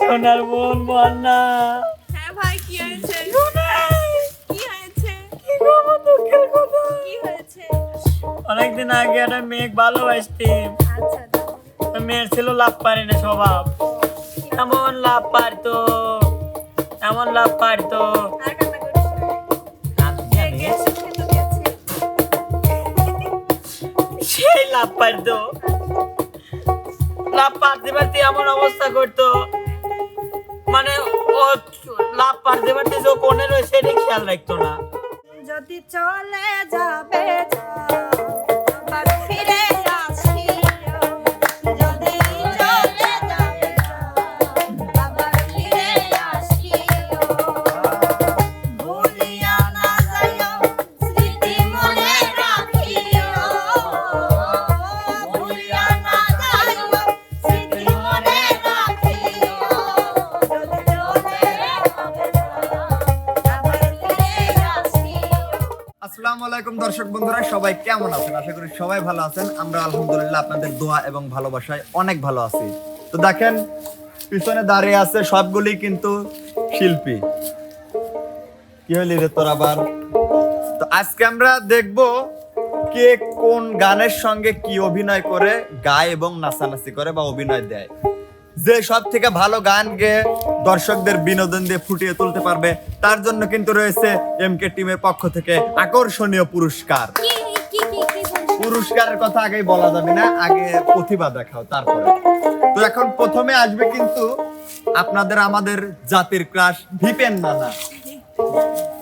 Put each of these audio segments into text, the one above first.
সোনার বোন বন্যা। হ্যাঁ ভাই কি হয়েছে? কি হয়েছে? কি হয়েছে? অনেকদিন আগে একটা মেয়ে ভালোবাসতাম। আচ্ছা মেয়ের ছিল লাভ পারে না স্বভাব। এমন লাভ পারতো এমন লাভ পারতো। না। সেই লাভ পারতো। লাভ পারতে পারতে এমন অবস্থা করতো। মানে ও লাভ পারতে পারতে যে কোনে রয়েছে খেয়াল রাখতো না। যদি চলে যাবে আসসালামু আলাইকুম দর্শক বন্ধুরা, সবাই কেমন আছেন? আশা করি সবাই ভালো আছেন। আমরা আলহামদুলিল্লাহ আপনাদের দোয়া এবং ভালোবাসায় অনেক ভালো আছি। তো দেখেন, পিছনে দাঁড়িয়ে আছে সবগুলি কিন্তু শিল্পী। কি হলি রে তোর আবার? তো আজকে আমরা দেখব কে কোন গানের সঙ্গে কি অভিনয় করে, গায় এবং নাচানাচি করে বা অভিনয় দেয়। যে সব থেকে ভালো গান গেয়ে দর্শকদের বিনোদন দিয়ে ফুটিয়ে তুলতে পারবে তার জন্য কিন্তু রয়েছে এম এমকে টিমের পক্ষ থেকে আকর্ষণীয় পুরস্কার। কি কি কি কি? পুরস্কারের কথা আগেই বলা যাবে না আগে প্রতিভা দেখাও তারপরে। তো এখন প্রথমে আসবে কিন্তু আপনাদের আমাদের জাতির ক্রাশ ভিপেন নানা।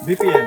ভিপিএন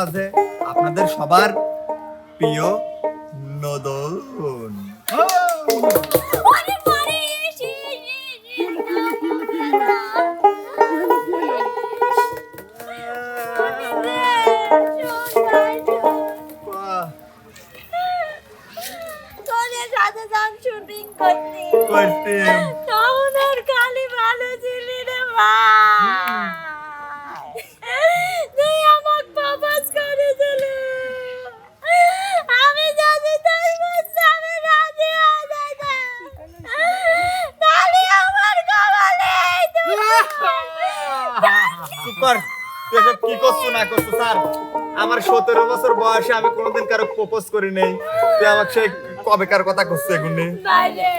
মাঝে আপনাদের সবার প্রিয় তুই এসব কি করছ না করছ স্যার? আমার সতেরো বছর বয়সে আমি কোনোদিন কারও প্রপোজ করি নেই। তুই আমাকে সেই কবেকার কথা করছ এগুলি? বাইরে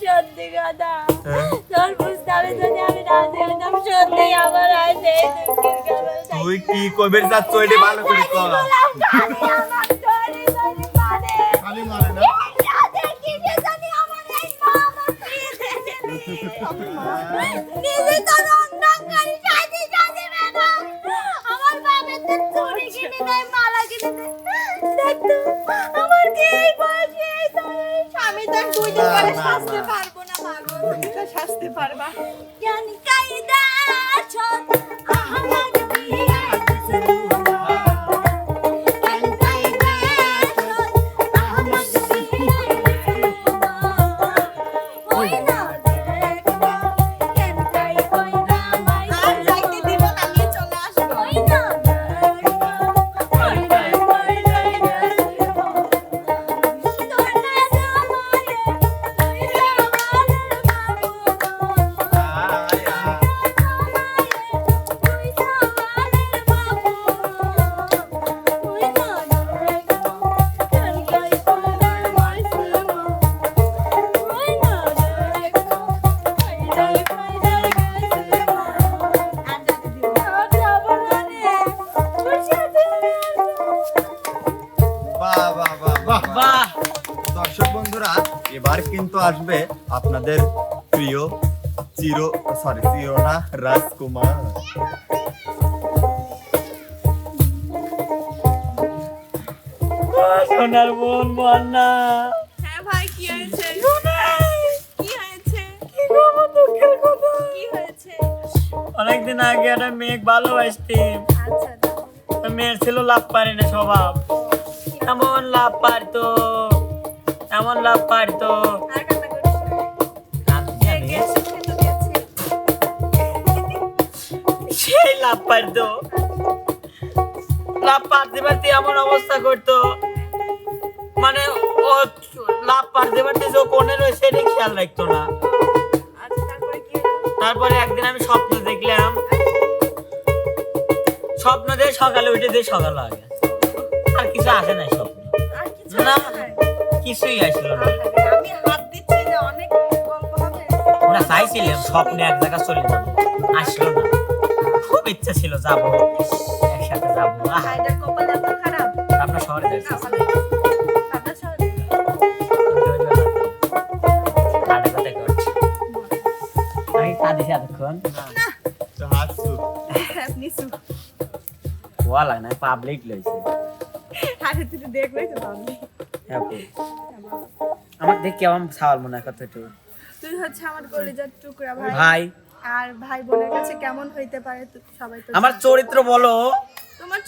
সত্যি কথা। তোর প্রস্তাবে যদি আমি রাজি হইতাম সত্যি আমার আছে এই দুঃখের কারণে তুই কি কবির যাচ্ছ এটা ভালো করে কর। আপনাদের প্রিয় চির সরি চির না রাজকুমার। সোনার বোন বল না হ্যাঁ ভাই কি হয়েছে? কি হয়েছে? কি করব দুঃখের কথা? কি হয়েছে? অনেকদিন আগে একটা মেয়ে ভালোবাসতাম আচ্ছা মেয়ের ছিল লাভ পারে না স্বভাব। এমন লাভ পারতো এমন লাভ পারতো। লাভ পারতো লাভ পারতে পারতে এমন অবস্থা করতো। মানে ও লাভ পারতে পারতে যে কোনে রয়েছে সেটাই খেয়াল রাখতো না। তারপরে একদিন আমি স্বপ্ন দেখলাম। স্বপ্ন দিয়ে সকালে উঠে দিয়ে সকাল আগে আর কিছু আসে না স্বপ্নে। না না? কিছুই আসলো না। ওরা চাইছিলাম স্বপ্নে এক জায়গা চলে যাব। আসলো না। খুব ইচ্ছা ছিল যাব। একসাথে যাব। ভাইটার কপাল এত খারাপ। আপনার শহরে যাচ্ছি ভালো সাদা শহরে কাটে কাটে করছে। আমি কাঁদিছি এতক্ষণ। হাসু আপনি সু- ওয়া লাগে না পাবলিক লইছে। আরে তুই তো হ্যাঁ, আমার দেখ কেমন সাওয়াল মনে হয় তুই হচ্ছে আমার কলিজার টুকরা ভাই। ভাই আর ভাই বোনের কাছে কেমন হইতে পারে সবাই তো আমার চরিত্র বলো। তোমার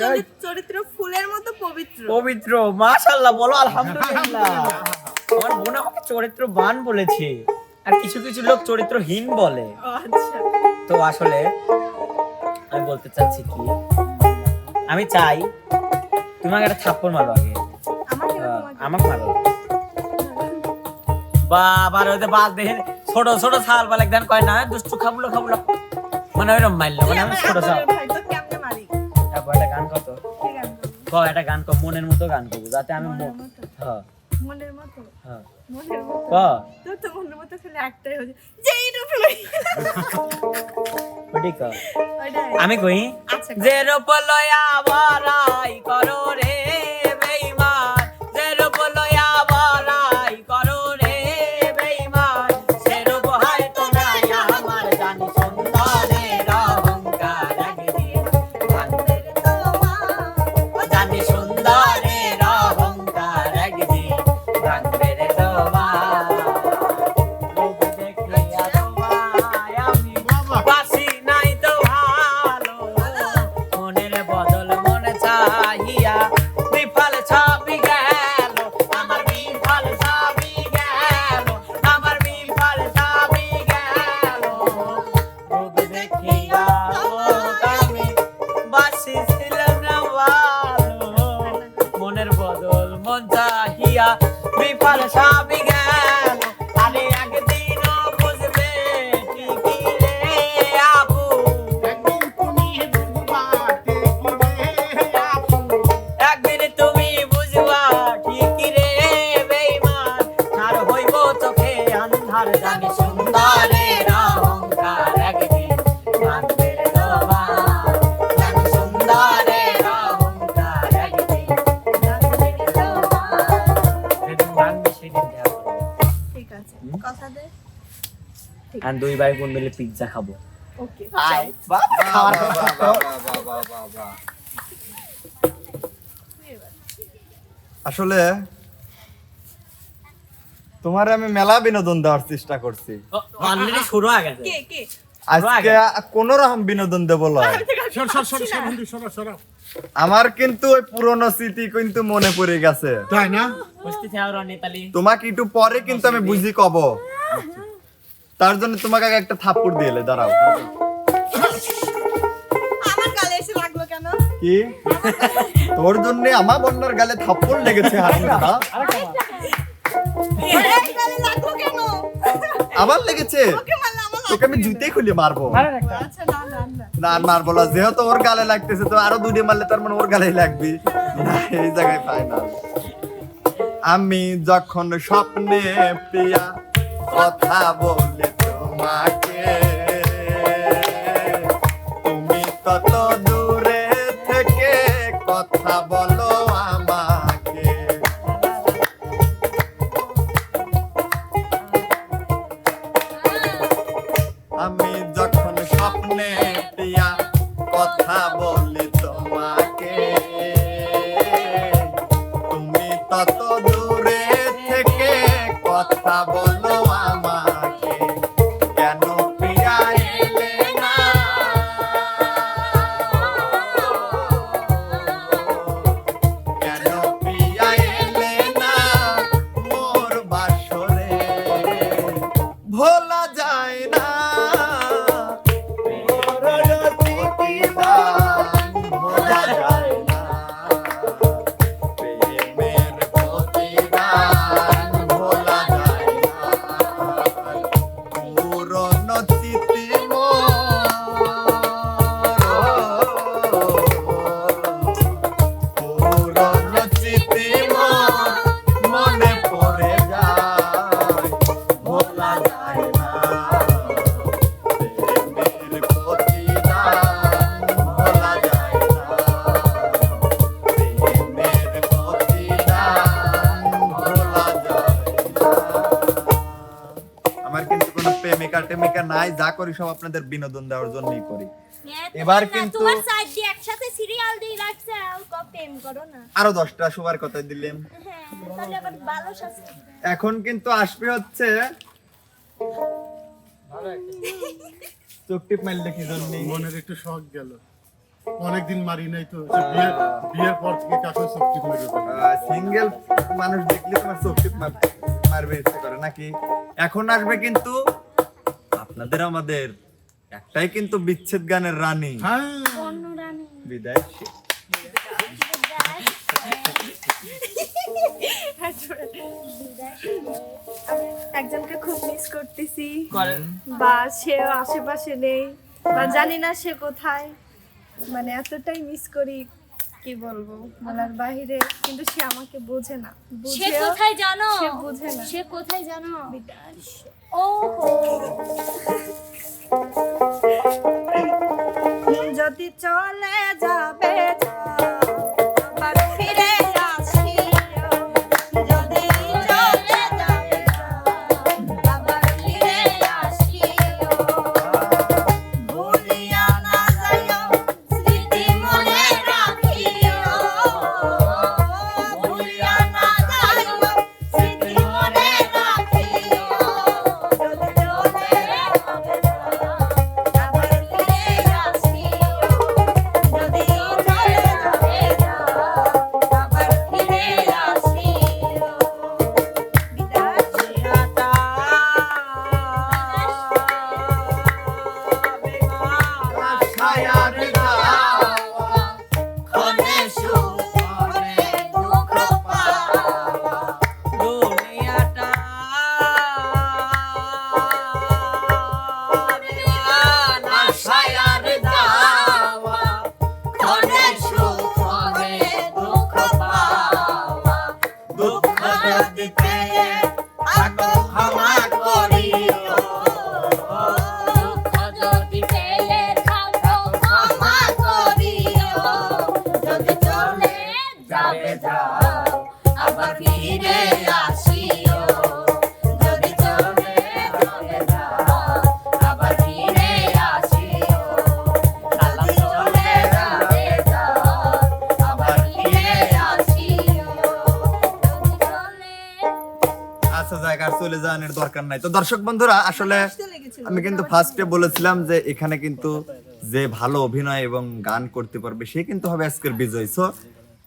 চরিত্র ফুলের মতো পবিত্র। পবিত্র মাশাল্লাহ বলো আলহামদুলিল্লাহ। আমার বোন আমাকে চরিত্র বান বলেছে। আর কিছু কিছু লোক চরিত্রহীন বলে। আচ্ছা। তো আসলে আমি বলতে চাচ্ছি কি আমি চাই তোমাকে একটা থাপ্পড় মারো আগে। আমাকে মারো। বাবার ওই যে বাল দেখে ছোট ছোট ছাল বালেক দেন কয় না দুষ্টু খাবুলো খাবুলো। মানে ওইরকম মারলো মানে আমি ছোট ছাল। তারপর একটা গান কত কি একটা গান মনের মতো গান করব যাতে আমি হ্যাঁ মনের মতো? হ্যাঁ মনের মতো? ক? তোর তো মনের মতো খেলে একটাই হচ্ছে। যেই রূপে ওটি কর আমি কই? আচ্ছা যে রূপ লয়া বারাই করো রে। ভাই বোন মিলে পিৎজা খাব ওকে আয় বাবা খাওয়ার কথা তো। আসলে তোমার আমি মেলা বিনোদন দেওয়ার চেষ্টা করছি অলরেডি শুরু হয়ে গেছে কে কে আজকে কোন রকম বিনোদন দেবো লয় সর সর সর সর বন্ধু সর সর আমার কিন্তু ওই পুরনো স্মৃতি কিন্তু মনে পড়ে গেছে তাই না তোমাকে একটু পরে কিন্তু আমি বুঝি কব তার জন্য তোমাকে আগে একটা থাপ্পড় দিলে দাঁড়াও। আমার গালে এসে লাগল কেন? কি? তোর জন্য আমার বন্যার গালে থাপ্পড় লেগেছে আবার লেগেছে? তোকে আমি জুতেই খুলে মারবো। আচ্ছা না না না। না আর মারবো না যেহেতু ওর গালে লাগতেছে তো আরও দুটি মারলে তার মানে ওর গালেই লাগবে। এই জায়গায় ফাইনাল আমি যখন স্বপ্নে প্রিয়া কথা বলি তোমাকে প্রেমিকা টেমিকা নাই যা করি সব আপনাদের বিনোদন দেওয়ার জন্যই করি। এবার কিন্তু- তোমার সাইড দিয়ে একসাথে সিরিয়াল দিয়ে রাখছে আর করো না। আরও সবার কথা দিলাম হ্যাঁ তাহলে আবার ভালো শাস্তি এখন কিন্তু আসবে হচ্ছে চোখ টিপ মারলে কি জন্য? মনের একটু শখ গেল। অনেকদিন মারি নাই তো বিয়ের বিয়ের পর থেকে কাকে শক্তি মেরে সিঙ্গেল মানুষ দেখলে তোমার চোখ টিপ মারবে ইচ্ছে করে নাকি? এখন আসবে কিন্তু আপনাদের আমাদের একটাই কিন্তু বিচ্ছেদ গানের রানী। হ্যাঁ। বিদায় একজনকে খুব মিস করতেছি। বা সেও আশেপাশে নেই বা জানি না সে কোথায়। মানে এতটাই মিস করি। কি বলব? বলার বাহিরে কিন্তু সে আমাকে বোঝে না। সে কোথায় জানো? সে বোঝে না। সে কোথায় জানো? বিদাস। ও যদি চলে যাবে তো দর্শক বন্ধুরা আসলে আমি কিন্তু ফার্স্টে বলেছিলাম যে এখানে কিন্তু যে ভালো অভিনয় এবং গান করতে পারবে সে কিন্তু হবে আজকের বিজয়। সো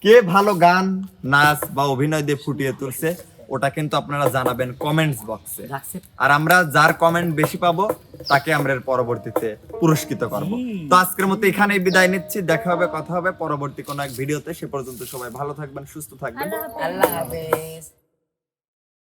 কে ভালো গান নাচ বা অভিনয় দিয়ে ফুটিয়ে তুলছে ওটা কিন্তু আপনারা জানাবেন কমেন্টস বক্সে আর আমরা যার কমেন্ট বেশি পাবো তাকে আমরা পরবর্তীতে পুরস্কৃত করব। তো আজকের মতো এখানেই বিদায় নিচ্ছি দেখা হবে কথা হবে পরবর্তী কোনো এক ভিডিওতে সে পর্যন্ত সবাই ভালো থাকবেন সুস্থ থাকবেন। আল্লাহ হাফেজ।